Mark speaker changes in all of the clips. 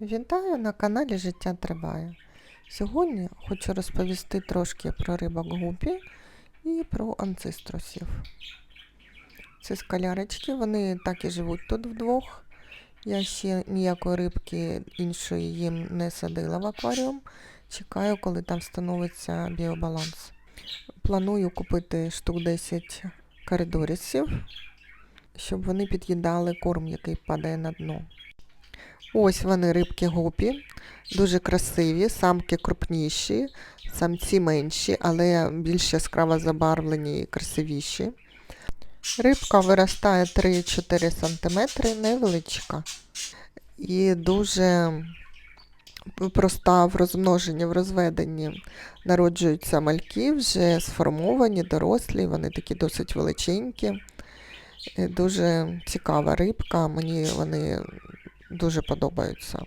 Speaker 1: Вітаю на каналі Життя Триває. Сьогодні хочу розповісти трошки про рибок гупі і про анциструсів. Це скалярочки, вони так і живуть тут вдвох. Я ще ніякої рибки іншої їм не садила в акваріум. Чекаю, коли там встановиться біобаланс. Планую купити штук 10 коридорісів, щоб вони під'їдали корм, який падає на дно. Ось вони рибки гупі, дуже красиві, самки крупніші, самці менші, але більш яскраво забарвлені і красивіші. Рибка виростає 3-4 см, невеличка. І дуже проста в розмноженні, в розведенні. Народжуються мальки, вже сформовані, дорослі, вони такі досить величенькі. Е, Дуже цікава рибка, мені вони дуже подобаються.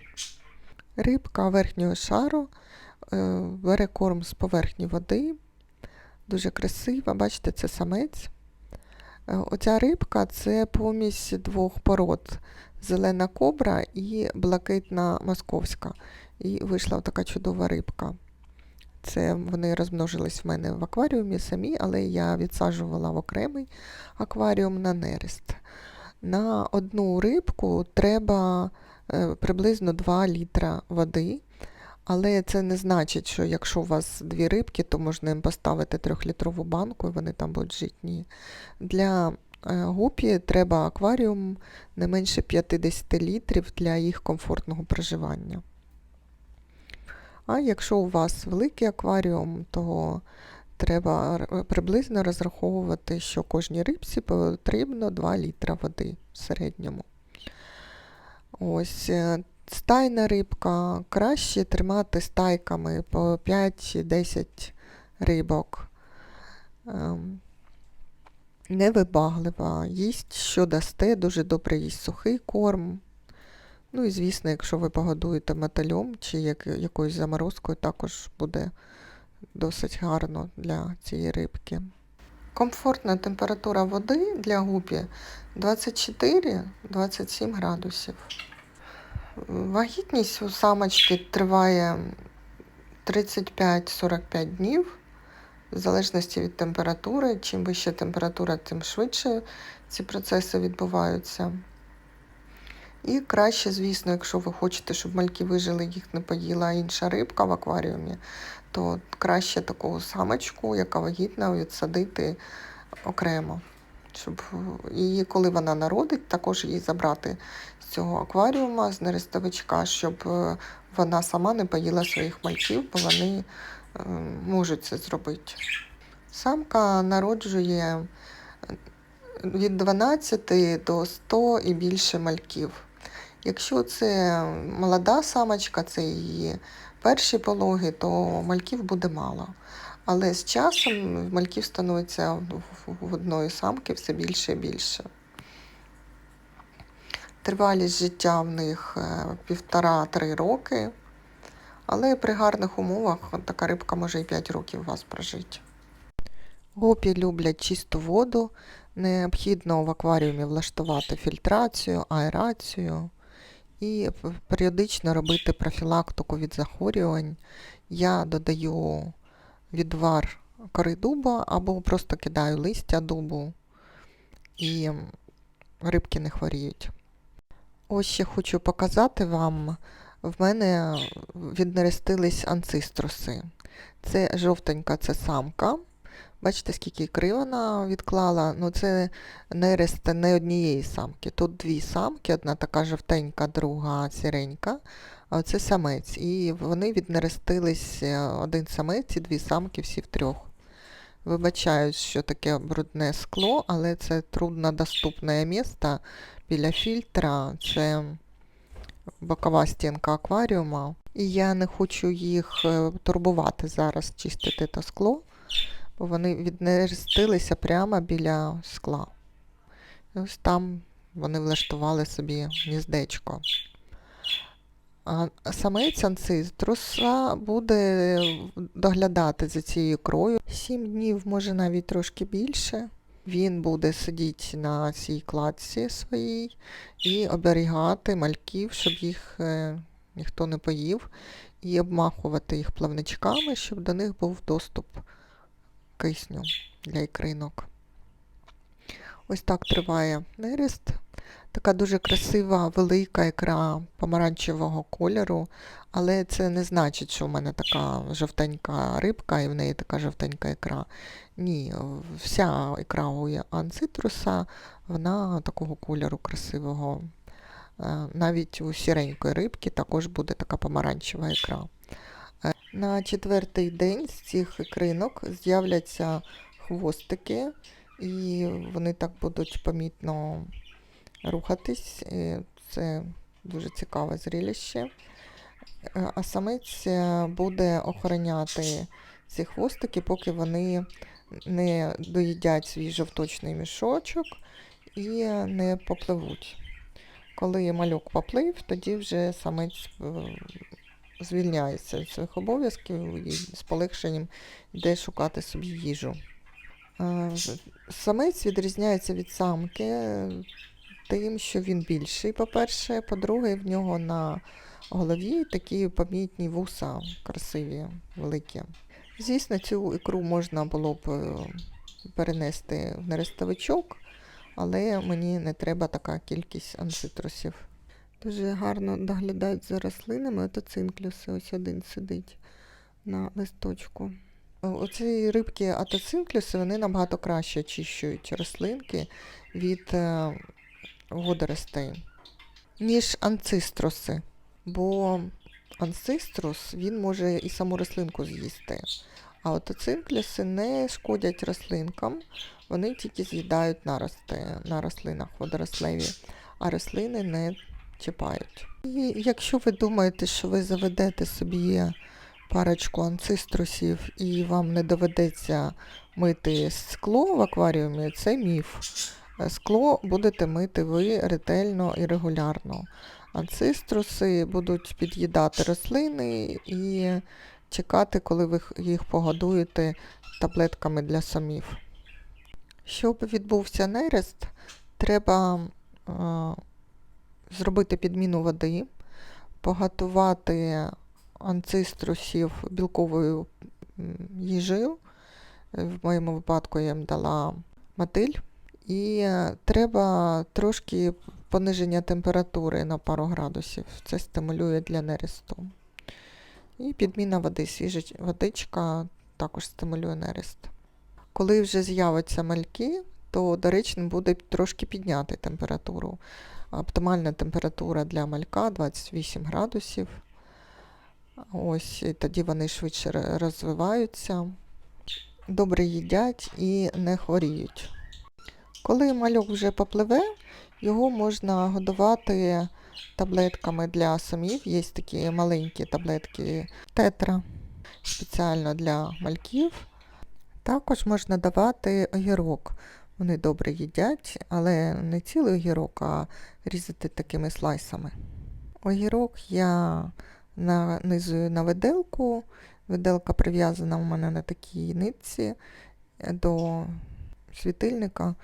Speaker 1: Рибка верхнього шару е, бере корм з поверхні води. Дуже красива, бачите, це самець. Е, Оця рибка це помість двох пород: зелена кобра і блакитна московська. І вийшла така чудова рибка. Це вони розмножились в мене в акваріумі самі, але я відсаджувала в окремий акваріум на нерест. На одну рибку треба е, приблизно 2 літра води. Але це не значить, що якщо у вас дві рибки, то можна їм поставити трьохлітрову банку і вони там будуть жити. Ні. Для е, гупі треба акваріум не менше 50 літрів для їх комфортного проживання. А якщо у вас великий акваріум, то треба приблизно розраховувати, що кожній рибці потрібно 2 літра води в середньому. Ось е, стайна рибка краще тримати стайками по 5-10 рибок. Ем, Невибаглива, їсть, що дасте, дуже добре їсть сухий корм. Ну і звісно, якщо ви погодуєте метальом чи якоюсь заморозкою, також буде досить гарно для цієї рибки. Комфортна температура води для гупі 24-27 градусів. Вагітність у самочки триває 35-45 днів, в залежності від температури. Чим вища температура, тим швидше ці процеси відбуваються. І краще, звісно, якщо ви хочете, щоб мальки вижили, їх не поїла інша рибка в акваріумі, то краще таку самочку, яка вагітна, відсадити окремо. Щоб її, коли вона народить, також її забрати з цього акваріума, з нерестовичка, щоб е, вона сама не поїла своїх мальків, бо вони е, можуть це зробити. Самка народжує е, від 12 до 100 і більше мальків. Якщо це молода самочка, це її перші пологи, то мальків буде мало. Але з часом мальків становиться в- одної самки все більше і більше. Тривалість життя в них е, півтора-три роки. Але при гарних умовах така рибка може і 5 років у вас прожити. Гопі люблять чисту воду. Необхідно в акваріумі влаштувати фільтрацію, аерацію і періодично робити профілактику від захворювань. Я додаю відвар кори дуба або просто кидаю листя дубу, і рибки не хворіють. Ось ще хочу показати вам. В мене віднерестились анциструси. Це жовтенька, це самка. Бачите, скільки ікри вона відклала. Ну, це нерест не однієї самки. Тут дві самки, одна така жовтенька, друга сіренька, а оце самець. І вони віднерестились е, один самець і дві самки, всі втрьох. Вибачаю, що таке брудне скло, але це труднодоступне місце біля фільтра. Це бокова стінка акваріума. І я не хочу їх е, турбувати зараз, чистити те скло, бо вони віднерестилися прямо біля скла. І ось там вони влаштували собі гніздечко. А самець анциструса буде доглядати за цією ікрою. Сім днів, може навіть трошки більше. Він буде сидіти на цій кладці своїй і оберігати мальків, щоб їх е, ніхто не поїв, і обмахувати їх плавничками, щоб до них був доступ кисню для ікринок. Ось так триває нерест. Така дуже красива, велика ікра помаранчевого кольору, але це не значить, що в мене така жовтенька рибка і в неї така жовтенька ікра. Ні, вся ікра у анцитруса, вона такого кольору красивого. Е, Навіть у сіренької рибки також буде така помаранчева ікра. На четвертий день з цих ікринок з'являться хвостики, і вони так будуть помітно рухатись. Це дуже цікаве зрілище. А самець е, буде охороняти ці хвостики, поки вони не доїдять свій жовточний мішочок і не попливуть. Коли малюк поплив, тоді вже самець е, звільняється від своїх обов'язків і з полегшенням йде шукати собі їжу. Е, Самець відрізняється від самки е, тим, що він більший, по-перше. По-друге, в нього на голові такі помітні вуса красиві, великі. Звісно, цю ікру можна було б е, перенести в нерестовичок, але мені не треба така кількість анцитрусів. Дуже гарно доглядають за рослинами. Ото цинклюси, ось один сидить на листочку. Оці рибки атоцинклюси, вони набагато краще очищують рослинки від е, водоростей, ніж анциструси. Бо анциструс він може і саму рослинку з'їсти. А от ацинклюси не шкодять рослинкам, вони тільки з'їдають нарости на рослинах водорослеві, а рослини не чіпають. І якщо ви думаєте, що ви заведете собі парочку анциструсів і вам не доведеться мити скло в акваріумі, це міф. Скло будете мити ви ретельно і регулярно. Анциструси будуть під'їдати рослини і чекати, коли ви їх погодуєте таблетками для самів. Щоб відбувся нерест, треба е, зробити підміну води, поготувати анциструсів білковою їжею. В моєму випадку я їм дала мотиль. І е, треба трошки пониження температури на пару градусів. Це стимулює для нересту. І підміна води, свіжа водичка також стимулює нерест. Коли вже з'являться мальки, то доречно буде трошки підняти температуру. Оптимальна температура для малька 28 градусів. Ось, і тоді вони швидше розвиваються, добре їдять і не хворіють. Коли мальок вже попливе, його можна годувати таблетками для самів. Є такі маленькі таблетки тетра спеціально для мальків. Також можна давати огірок. Вони добре їдять, але не цілий огірок, а різати такими слайсами. Огірок я нанизую на виделку. Виделка прив'язана у мене на такій нитці е, до світильника.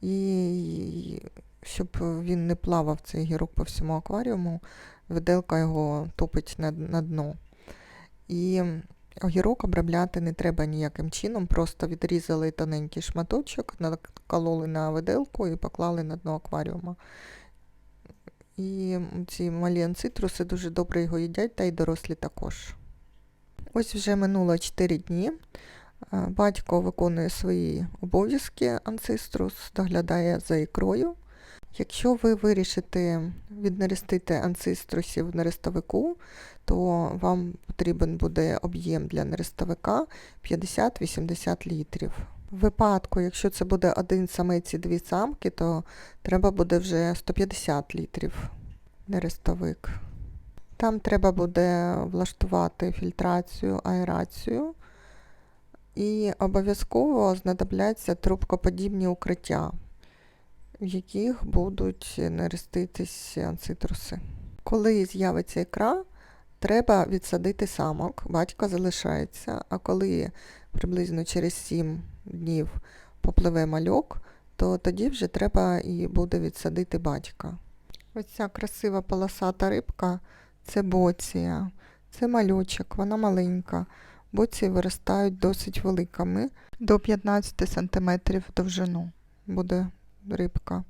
Speaker 1: І щоб він не плавав цей гірок по всьому акваріуму, виделка його топить на, на дно. І огірок обробляти не треба ніяким чином, просто відрізали тоненький шматочок, накололи на виделку і поклали на дно акваріума. І ці малі анцитруси дуже добре його їдять, та й дорослі також. Ось вже минуло 4 дні. Батько виконує свої обов'язки, анциструс доглядає за ікрою. Якщо ви вирішите віднерестити анциструсів в нерестовику, то вам потрібен буде об'єм для нерестовика 50-80 літрів. В випадку, якщо це буде один самець і дві самки, то треба буде вже 150 літрів нерестовик. Там треба буде влаштувати фільтрацію, аерацію. І обов'язково знадобляться трубкоподібні укриття, в яких будуть нереститись анцитруси. Коли з'явиться ікра, треба відсадити самок, батько залишається, а коли приблизно через 7 днів попливе мальок, то тоді вже треба і буде відсадити батька. Ось ця красива полосата рибка Це боція. Це мальочок, вона маленька. Боції виростають досить великими. До 15 см довжину буде рибка.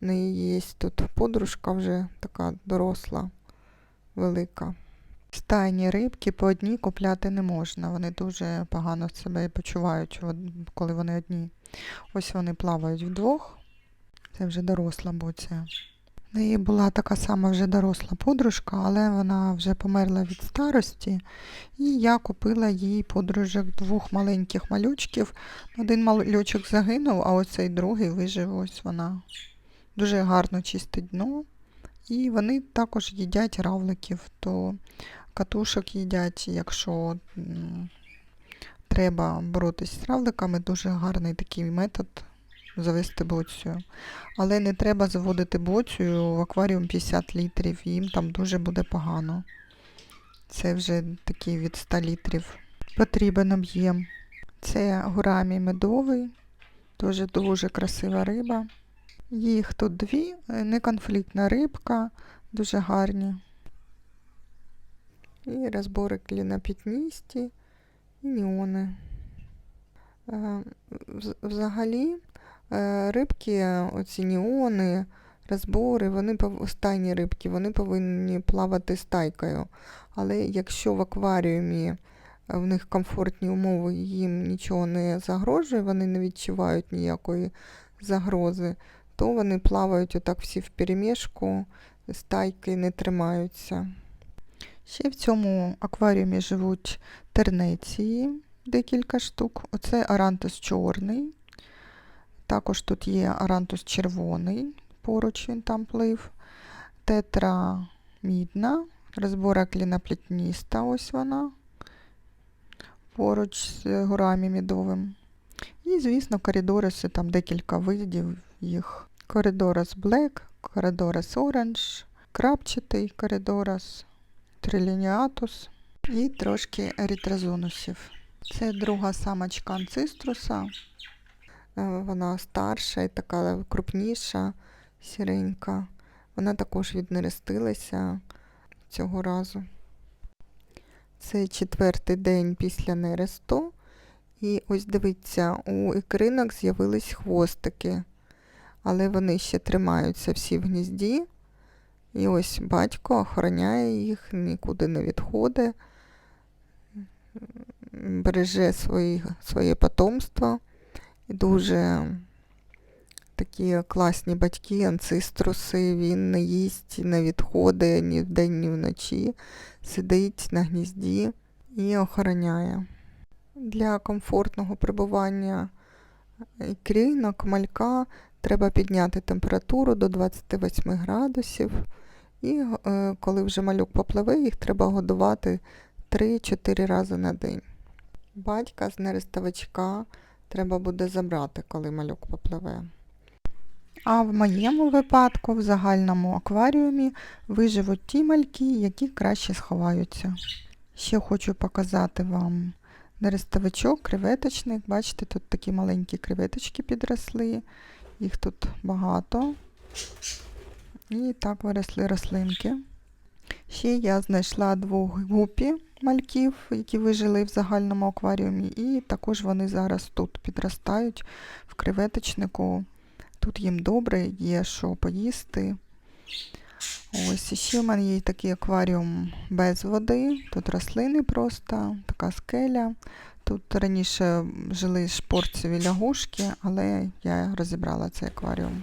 Speaker 1: В неї є тут подружка вже така доросла, велика. Стайні рибки по одній купляти не можна. Вони дуже погано себе почувають, коли вони одні. Ось вони плавають вдвох. Це вже доросла боція. В неї була така сама вже доросла подружка, але вона вже померла від старості. І я купила їй подружок двох маленьких малючків. Один малючок загинув, а оцей другий вижив. Ось вона. Дуже гарно чистить дно. І вони також їдять равликів, то катушок їдять, якщо треба боротися з равликами, дуже гарний такий метод завести боцію. Але не треба заводити боцію в акваріум 50 літрів, їм там дуже буде погано. Це вже такий від 100 літрів. Потрібен об'єм. Це гурамі медовий, теж дуже красива риба. Їх тут дві, е, неконфліктна рибка, дуже гарні. І розбори клінопітністі, і ніони. Е, Взагалі, рибки, оці ніони, розбори, вони стайні рибки, вони повинні плавати стайкою. Але якщо в акваріумі е, в них комфортні умови, їм нічого не загрожує, вони не відчувають ніякої загрози, то вони плавають отак всі вперемішку, стайки не тримаються. Ще в цьому акваріумі живуть тернеції, декілька штук. Оце арантус чорний. Також тут є арантус червоний, поруч він там плив. Тетра мідна, розбора кліноплітніста, ось вона. Поруч з горами мідовим. І, звісно, коридориси, там декілька видів їх. Коридорас Black, коридорас Orange, крапчатий коридорас, трилініатус і трошки еритразонусів. Це друга самочка анциструса. Е, Вона старша і така крупніша, сіренька. Вона також віднерестилася цього разу. Це четвертий день після нересту. І ось дивіться, у ікринок з'явились хвостики, але вони ще тримаються всі в гнізді. І ось батько охороняє їх, нікуди не відходить, береже свої, своє потомство. Дуже такі класні батьки, анциструси, він не їсть, не відходить ні вдень, ні вночі, сидить на гнізді і охороняє. Для комфортного прибування ікринок, малька треба підняти температуру до 28 градусів. І е, коли вже малюк попливе, їх треба годувати 3-4 рази на день. Батька з нерестовичка треба буде забрати, коли малюк попливе. А в моєму випадку в загальному акваріумі виживуть ті мальки, які краще сховаються. Ще хочу показати вам нерестовичок, креветочник. Бачите, тут такі маленькі креветочки підросли, їх тут багато. І так виросли рослинки. Ще я знайшла двох гупі мальків, які вижили в загальному акваріумі, і також вони зараз тут підростають в креветочнику. Тут їм добре, є що поїсти. Ось і ще в мене є такий акваріум без води. Тут рослини просто, така скеля. Тут раніше жили шпорцеві лягушки, але я розібрала цей акваріум.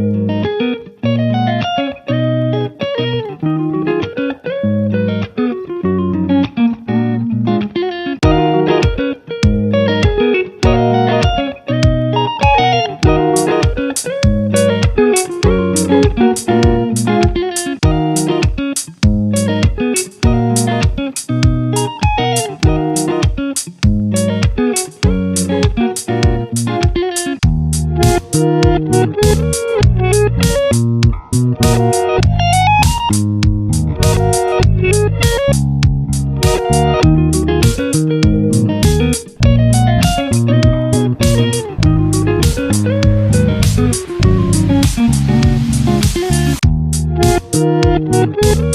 Speaker 1: Thank you.